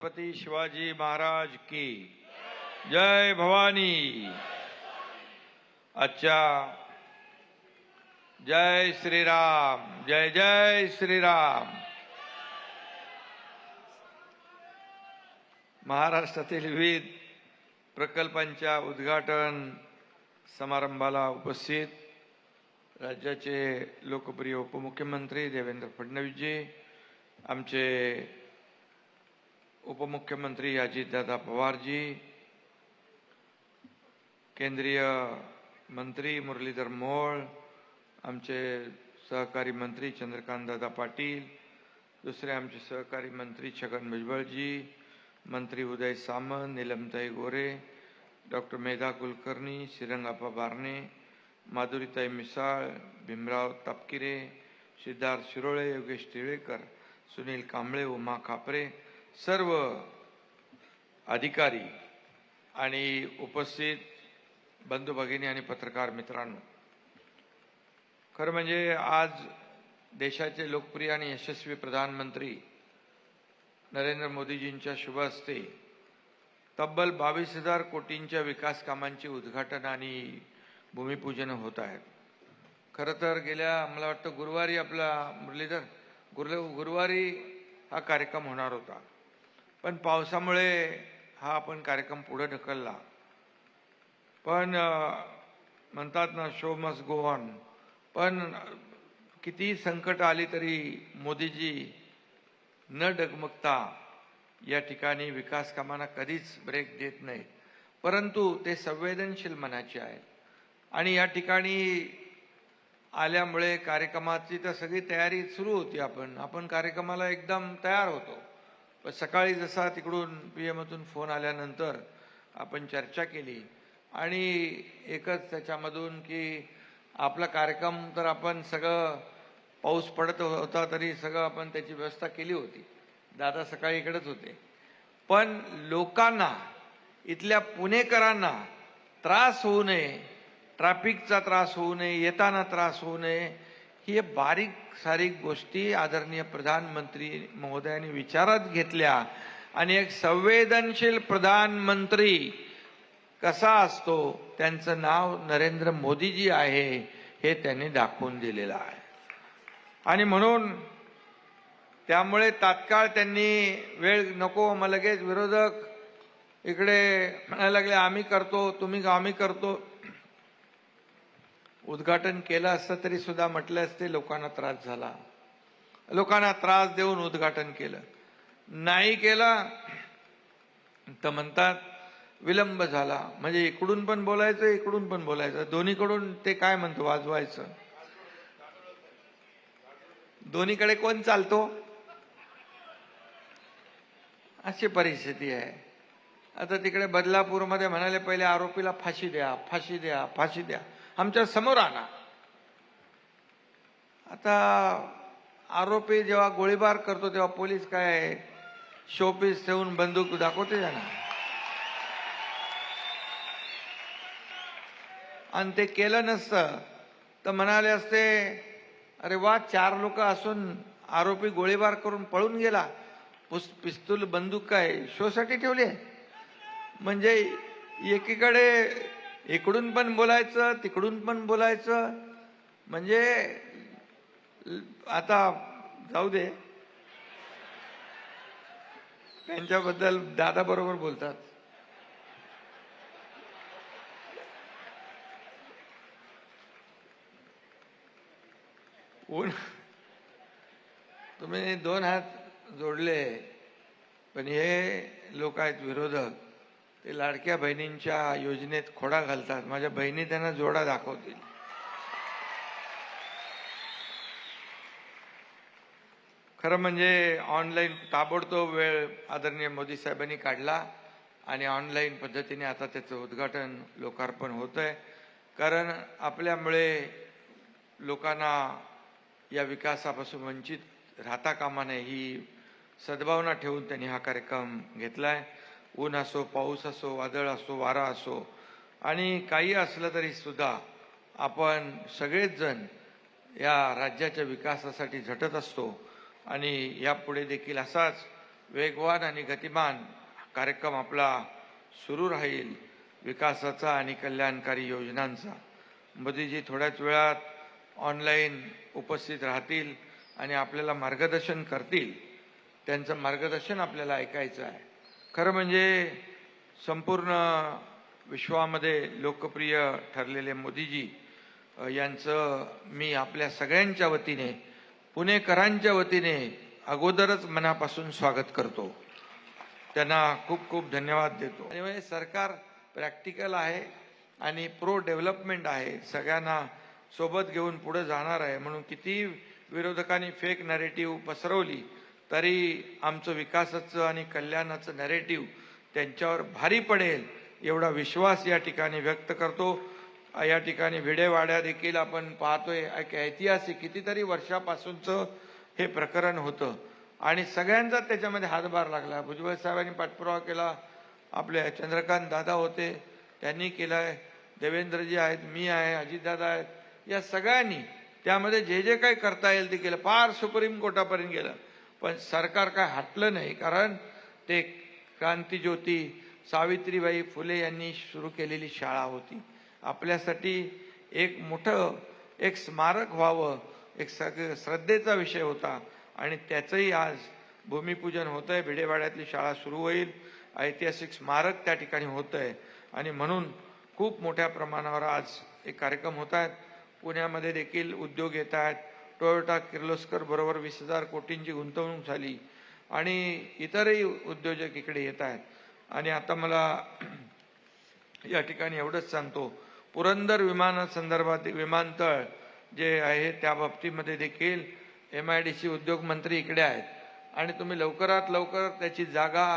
छत्रपती शिवाजी महाराज की जय भवानी। आजच्या जय श्रीराम जय जय श्रीराम। महाराष्ट्रातील विविध प्रकल्पांच्या उद्घाटन समारंभाला उपस्थित राज्याचे लोकप्रिय उपमुख्यमंत्री देवेंद्र फडणवीसजी आमचे उपमुख्यमंत्री अजितदादा पवारजी केंद्रीय मंत्री मुरलीधर मोळ आमचे सहकारी मंत्री चंद्रकांतदादा पाटील दुसरे आमचे सहकारी मंत्री छगन भुजबळजी मंत्री उदय सामंत निलमताई गोरे डॉक्टर मेधा कुलकर्णी श्रीरंगाप्पा बारणे माधुरीताई मिसाळ भीमराव तापकिरे सिद्धार्थ शिरोळे योगेश टिळेकर सुनील कांबळे उमा खापरे सर्व अधिकारी आणि उपस्थित बंधू भगिनी आणि पत्रकार मित्रांनो खरं म्हणजे आज देशाचे लोकप्रिय आणि यशस्वी प्रधानमंत्री नरेंद्र मोदीजींच्या शुभ हस्ते तब्बल बावीस हजार कोटींच्या विकास कामांचे उद्घाटन आणि भूमिपूजन होत आहेत खरं तर गेल्या मला वाटतं गुरुवारी आपला मुरलीधर गुरु गुरुवारी हा कार्यक्रम होणार होता. पण पावसामुळे हा आपण कार्यक्रम पुढे ढकलला. पण म्हणतात ना शो मस्ट गो ऑन. पण कितीही संकट आली तरी मोदीजी न डगमगता या ठिकाणी विकास कामांना कधीच ब्रेक देत नाहीत. परंतु ते संवेदनशील मनाचे आहेत. आणि या ठिकाणी आल्यामुळे कार्यक्रमाची तर सगळी तयारी सुरू होती आपण. आपण कार्यक्रमाला एकदम तयार होतो. पण सकाळी जसा तिकडून पी एमतून फोन आल्यानंतर आपण चर्चा केली आणि एकच त्याच्यामधून की आपला कार्यक्रम तर आपण सगळं पाऊस पडत होता तरी सगळं आपण त्याची व्यवस्था केली होती. दादा सकाळी इकडेच होते. पण लोकांना इथल्या पुणेकरांना त्रास होऊ नये ट्रॅफिकचा त्रास होऊ नये येताना त्रास होऊ नये हे बारीक सारीक गोष्टी आदरणीय प्रधानमंत्री महोदयांनी विचारात घेतल्या. आणि एक संवेदनशील प्रधानमंत्री कसा असतो त्यांचं नाव नरेंद्र मोदीजी आहे हे त्यांनी दाखवून दिलेलं आहे. आणि म्हणून त्यामुळे तात्काळ त्यांनी वेळ नको मग लगेच विरोधक इकडे म्हणायला लागले आम्ही करतो तुम्ही आम्ही करतो. उद्घाटन केलं असतं तरी सुद्धा म्हटलं असते लोकांना त्रास झाला. लोकांना त्रास देऊन उद्घाटन केलं. नाही केला तर म्हणतात विलंब झाला. म्हणजे इकडून पण बोलायचं इकडून पण बोलायचं. दोन्हीकडून ते काय म्हणतो वाजवायचं. दोन्हीकडे कोण चालतो? अशी परिस्थिती आहे. आता तिकडे बदलापूरमध्ये म्हणाले पहिले आरोपीला फाशी द्या फाशी द्या फाशी द्या. आमच्यासमोर आणा. आता आरोपी जेव्हा गोळीबार करतो तेव्हा पोलीस काय शोपीस ठेवून बंदूक दाखवते त्यांना? आणि ते केलं नसतं तर म्हणाले असते अरे वा चार लोक असून आरोपी गोळीबार करून पळून गेला. पुस पिस्तूल बंदूक काय शोसाठी ठेवली म्हणजे एकीकडे इकडून पण बोलायचं तिकडून पण बोलायचं. म्हणजे आता जाऊ दे. त्यांच्याबद्दल दादा बरोबर बोलतात. ऊन तुम्ही दोन हात जोडले पण हे लोक आहेत विरोधक. ते लाडक्या बहिणींच्या योजनेत खोडा घालतात. माझ्या बहिणी त्यांना जोडा दाखवतील. खरं म्हणजे ऑनलाईन ताबडतोब वेळ आदरणीय मोदी साहेबांनी काढला आणि ऑनलाईन पद्धतीने आता त्याचं उद्घाटन लोकार्पण होत आहे कारण आपल्यामुळे लोकांना या विकासापासून वंचित राहता कामा नये ही सद्भावना ठेवून त्यांनी हा कार्यक्रम घेतला आहे ऊन असो पाऊस असो वादळ असो वारा असो आणि काही असलं तरी सुद्धा आपण सगळेच जण या राज्याच्या विकासासाठी झटत असतो. आणि यापुढे देखील असाच वेगवान आणि गतिमान कार्यक्रम आपला सुरू राहील विकासाचा आणि कल्याणकारी योजनांचा. मोदीजी थोड्याच वेळात ऑनलाईन उपस्थित राहतील आणि आपल्याला मार्गदर्शन करतील. त्यांचं मार्गदर्शन आपल्याला ऐकायचं आहे. खरं म्हणजे संपूर्ण विश्वामध्ये लोकप्रिय ठरलेले मोदीजी यांचं मी आपल्या सगळ्यांच्या वतीने पुणेकरांच्या वतीने अगोदरच मनापासून स्वागत करतो. त्यांना खूप खूप धन्यवाद देतो. त्यामुळे सरकार प्रॅक्टिकल आहे आणि प्रो डेव्हलपमेंट आहे. सगळ्यांना सोबत घेऊन पुढे जाणार आहे म्हणून किती विरोधकांनी फेक नरेटिव्ह पसरवली तरी आमचं विकासाचं आणि कल्याणाचं नॅरेटिव्ह त्यांच्यावर भारी पडेल एवढा विश्वास या ठिकाणी व्यक्त करतो. या ठिकाणी भिडेवाड्या देखील आपण पाहतोय एक ऐतिहासिक कितीतरी वर्षापासूनचं हे प्रकरण होतं. आणि सगळ्यांचा त्याच्यामध्ये हातभार लागला. भुजबळ साहेबांनी पाठपुरावा केला. आपले चंद्रकांत दादा होते त्यांनी केलाय. देवेंद्रजी आहेत मी आहे अजितदादा आहेत. या सगळ्यांनी त्यामध्ये जे जे काही करता येईल ते केलं. फार सुप्रीम कोर्टापर्यंत गेलं. पण सरकार काय हटलं नाही कारण ते क्रांतीज्योती सावित्रीबाई फुले यांनी सुरू केलेली शाळा होती. आपल्यासाठी एक मोठं एक स्मारक व्हावं एक सग श्रद्धेचा विषय होता. आणि त्याचंही आज भूमिपूजन होतं आहे भिडेवाड्यातली शाळा सुरू होईल ऐतिहासिक स्मारक त्या ठिकाणी होत आहे आणि म्हणून खूप मोठ्या प्रमाणावर आज एक कार्यक्रम होत आहेत पुण्यामध्ये देखील उद्योग येत आहेत टोयोटा किर्लोस्कर बरोबर वीस हजार कोटींची गुंतवणूक झाली. आणि इतरही उद्योजक इकडे येत आहेत. आणि आता मला या ठिकाणी एवढंच सांगतो. पुरंदर विमानासंदर्भात विमानतळ जे आहे त्या बाबतीमध्ये देखील एम आय डी सी उद्योग मंत्री इकडे आहेत. आणि तुम्ही लवकरात लवकर त्याची जागा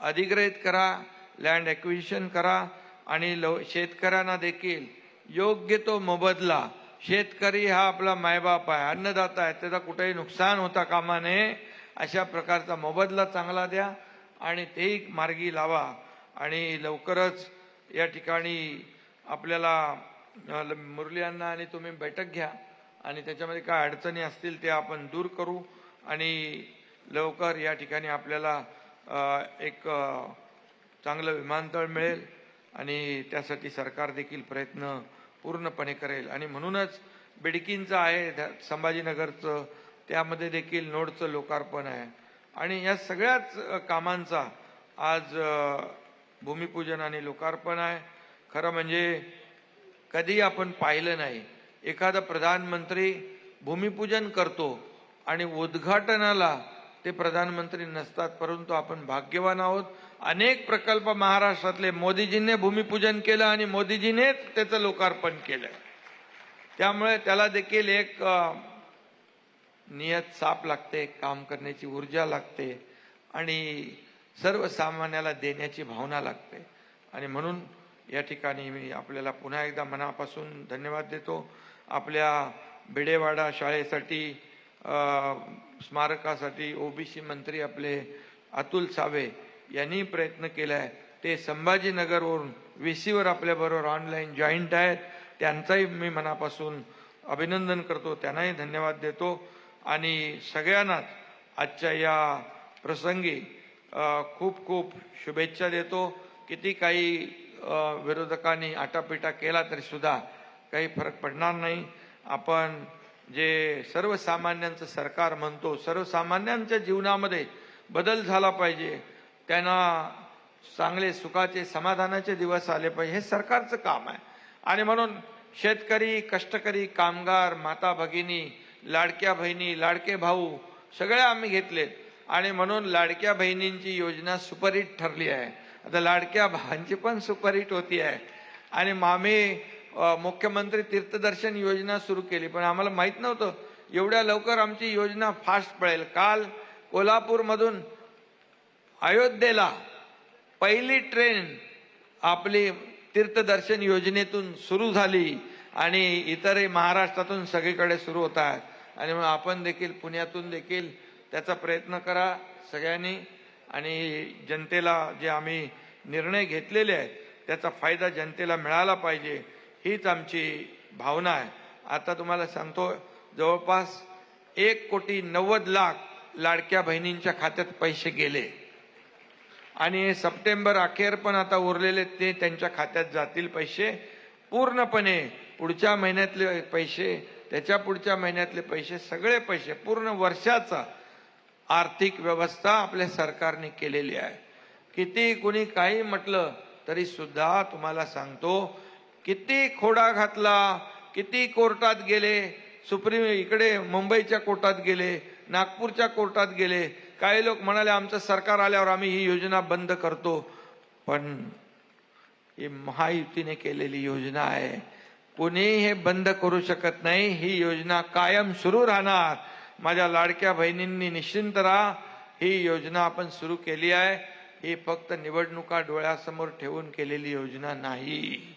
अधिग्रहित करा लँड ॲक्विजिशन करा आणि लव शेतकऱ्यांना देखील योग्य तो मोबदला शेतकरी हा आपला मायबाप आहे अन्नदाता आहे त्याचा कुठेही नुकसान होता कामा नये अशा प्रकारचा मोबदला चांगला द्या आणि तेही मार्गी लावा. आणि लवकरच या ठिकाणी आपल्याला ल- मुरली यांना आणि तुम्ही बैठक घ्या आणि त्याच्यामध्ये काय अडचणी असतील ते आपण दूर करू आणि लवकर या ठिकाणी आपल्याला एक चांगलं विमानतळ मिळेल आणि त्यासाठी सरकार देखील प्रयत्न पूर्णपणे करेल. आणि म्हणूनच बेडकींचं आहे ध- संभाजीनगरचं त्यामध्ये देखील नोडचं लोकार्पण आहे. आणि या सगळ्याच कामांचा आज भूमिपूजन आणि लोकार्पण आहे. खरं म्हणजे कधी आपण पाहिलं नाही. एखादा प्रधानमंत्री भूमिपूजन करतो आणि उद्घाटनाला ते प्रधानमंत्री नसतात परंतु आपण भाग्यवान आहोत. अनेक प्रकल्प महाराष्ट्रातले मोदीजींनी भूमिपूजन केलं आणि मोदीजीनेच त्याचं लोकार्पण केलं. त्यामुळे त्याला देखील एक नियत साप लागते काम करण्याची ऊर्जा लागते आणि सर्वसामान्याला देण्याची भावना लागते. आणि म्हणून या ठिकाणी मी आपल्याला पुन्हा एकदा मनापासून धन्यवाद देतो. आपल्या भिडेवाडा शाळेसाठी स्मारकासाठी ओबीसी मंत्री आपले अतुल सावे यांनी प्रयत्न केला आहे ते संभाजीनगरवरून व्ही सीवर आपल्याबरोबर ऑनलाईन जॉईंट आहेत. त्यांचाही मी मनापासून अभिनंदन करतो. त्यांनाही धन्यवाद देतो. आणि सगळ्यांनाच आजच्या या प्रसंगी खूप खूप शुभेच्छा देतो. किती काही विरोधकांनी आटापिटा केला तरीसुद्धा काही फरक पडणार नाही. आपण जे सर्वसामान्यांचं सरकार म्हणतो सर्वसामान्यांच्या जीवनामध्ये बदल झाला पाहिजे. त्यांना चांगले सुखाचे समाधानाचे दिवस आले पाहिजे. हे सरकारचं काम आहे. आणि म्हणून शेतकरी कष्टकरी कामगार माता भगिनी लाडक्या बहिणी लाडके भाऊ सगळे आम्ही घेतलेत. आणि म्हणून लाडक्या बहिणींची योजना सुपरहिट ठरली आहे. आता लाडक्या भावांची पण सुपरहिट होती आहे. आणि मामी मुख्यमंत्री तीर्थदर्शन योजना सुरू केली पण आम्हाला माहीत नव्हतं. एवढ्या लवकर आमची योजना फास्ट पळेल. काल कोल्हापूरमधून अयोध्येला पहिली ट्रेन आपली तीर्थदर्शन योजनेतून सुरू झाली आणि इतरही महाराष्ट्रातून सगळीकडे सुरू होत आहेत आणि मग आपण देखील पुण्यातून देखील त्याचा प्रयत्न करा सगळ्यांनी. आणि जनतेला जे आम्ही निर्णय घेतलेले आहेत त्याचा फायदा जनतेला मिळाला पाहिजे. हीच आमची भावना आहे. आता तुम्हाला सांगतो जवळपास एक कोटी नव्वद लाख लाडक्या बहिणींच्या खात्यात पैसे गेले. आणि सप्टेंबर अखेर पण आता उरलेले ते त्यांच्या खात्यात जातील पैसे. पूर्णपणे पुढच्या महिन्यातले पैसे त्याच्या पुढच्या महिन्यातले पैसे सगळे पैसे पूर्ण वर्षाचा आर्थिक व्यवस्था आपल्या सरकारने केलेली आहे. किती कुणी काही म्हटलं तरी सुद्धा तुम्हाला सांगतो किती खोडा घातला किती कोर्टात गेले सुप्रीम इकडे मुंबईच्या कोर्टात गेले नागपूरच्या कोर्टात गेले. काही लोक म्हणाले आमचं सरकार आल्यावर आम्ही ही योजना बंद करतो. पण ही महायुतीने केलेली योजना आहे. कोणीही हे बंद करू शकत नाही. ही योजना कायम सुरू राहणार. माझ्या लाडक्या बहिणींनी निश्चिंत राहा. ही योजना आपण सुरू केली आहे. ही फक्त निवडणुका डोळ्यासमोर ठेवून केलेली योजना नाही.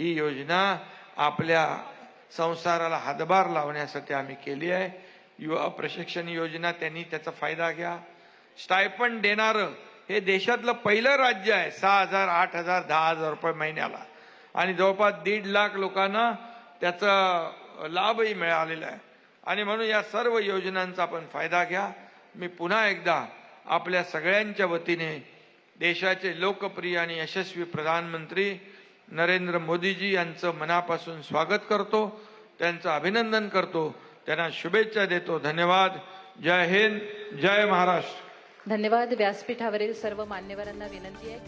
ही योजना आपल्या संसाराला हातभार लावण्यासाठी आम्ही केली आहे. युवा प्रशिक्षण योजना त्यांनी त्याचा फायदा घ्या. स्टायपंड देणारं हे देशातलं पहिलं राज्य आहे सहा हजार आठ हजार दहा हजार रुपये महिन्याला. आणि जवळपास दीड लाख लोकांना त्याचा लाभही मिळालेला आहे. आणि म्हणून या सर्व योजनांचा आपण फायदा घ्या. मी पुन्हा एकदा आपल्या सगळ्यांच्या वतीने देशाचे लोकप्रिय आणि यशस्वी प्रधानमंत्री नरेंद्र मोदीजी यांचं मनापासून स्वागत करतो त्यांचं अभिनंदन करतो त्यांना शुभेच्छा देतो. धन्यवाद. जय हिंद जय महाराष्ट्र. धन्यवाद. व्यासपीठावरील सर्व मान्यवरांना विनंती आहे.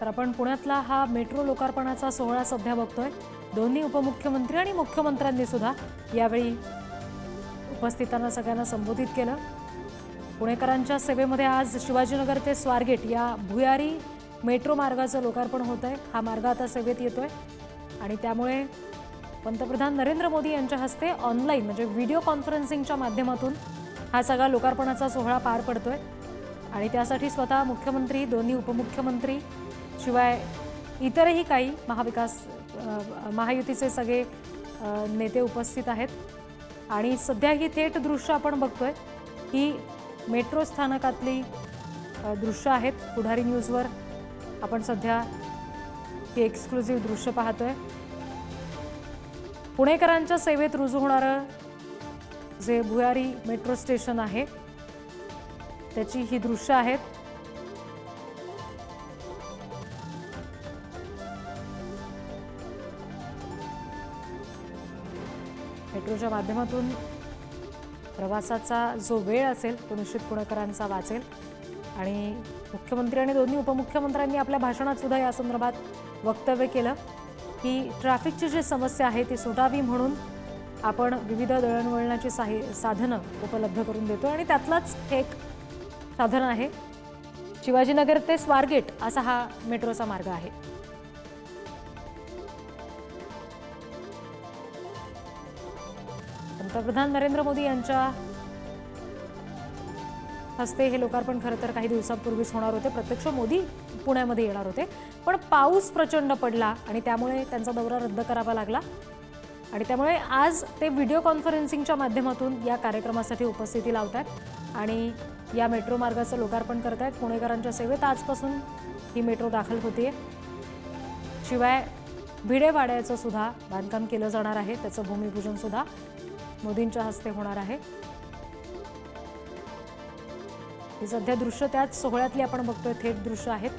तर आपण पुण्यातला हा मेट्रो लोकार्पणाचा सोहळा सध्या बघतोय. दोन्ही उपमुख्यमंत्री आणि मुख्यमंत्र्यांनी सुद्धा यावेळी उपस्थितांना सगळ्यांना संबोधित केलं. पुणेकरांच्या सेवेमध्ये आज शिवाजीनगर ते स्वारगेट या भुयारी मेट्रो मार्गाचं लोकार्पण होत आहे हा मार्ग आता सेवेत आहे आणि त्यामुळे पंतप्रधान नरेंद्र मोदी यांच्या हस्ते ऑनलाईन म्हणजे व्हिडिओ कॉन्फरन्सिंगच्या माध्यमातून हा सगळा लोकार्पणाचा सोहळा पार पडतो आहे आणि त्यासाठी स्वतः मुख्यमंत्री दोन्ही उपमुख्यमंत्री शिवाय इतरही काही महाविकास महायुतीचे सगळे नेते उपस्थित आहेत. आणि सध्या ही थेट दृश्य आपण बघतोय. ही मेट्रो स्थानकातली दृश्य आहेत पुढारी न्यूजवर. आपण सध्या ही एक्सक्लुझिव्ह दृश्य पाहतोय. पुणेकरांच्या सेवेत रुजू होणारं जे भुयारी मेट्रो स्टेशन आहे त्याची ही दृश्य आहेत. मेट्रोच्या माध्यमातून प्रवासाचा जो वेळ असेल तो निश्चित पुणेकरांचा वाचेल. आणि मुख्यमंत्री आणि दोन्ही उपमुख्यमंत्र्यांनी आपल्या भाषणात सुद्धा या संदर्भात वक्तव्य केलं की ट्रॅफिकची जी समस्या आहे ती सुटावी म्हणून आपण विविध दळणवळणाची साहि साधनं उपलब्ध करून देतो आणि त्यातलंच एक साधन आहे. शिवाजीनगर ते स्वारगेट असा हा मेट्रोचा मार्ग आहे. पंतप्रधान नरेंद्र मोदी यांच्या हस्ते हे लोकार्पण खरं तर काही दिवसांपूर्वीच होणार होते. प्रत्यक्ष मोदी पुण्यामध्ये येणार होते. पण पाऊस प्रचंड पडला आणि त्यामुळे त्यांचा दौरा रद्द करावा लागला. आणि त्यामुळे आज ते व्हिडिओ कॉन्फरन्सिंगच्या माध्यमातून या कार्यक्रमासाठी उपस्थिती लावत आहेत आणि या मेट्रो मार्गाचं लोकार्पण करत आहेत पुणेकरांच्या सेवेत आजपासून ही मेट्रो दाखल होते शिवाय भिडेवाड्याचं सुद्धा बांधकाम केलं जाणार आहे. त्याचं भूमिपूजन सुद्धा मोदींच्या हस्ते होणार आहे. सध्या दृश्य त्याच सोहळ्यातली आपण बघतोय थेट दृश्य आहेत.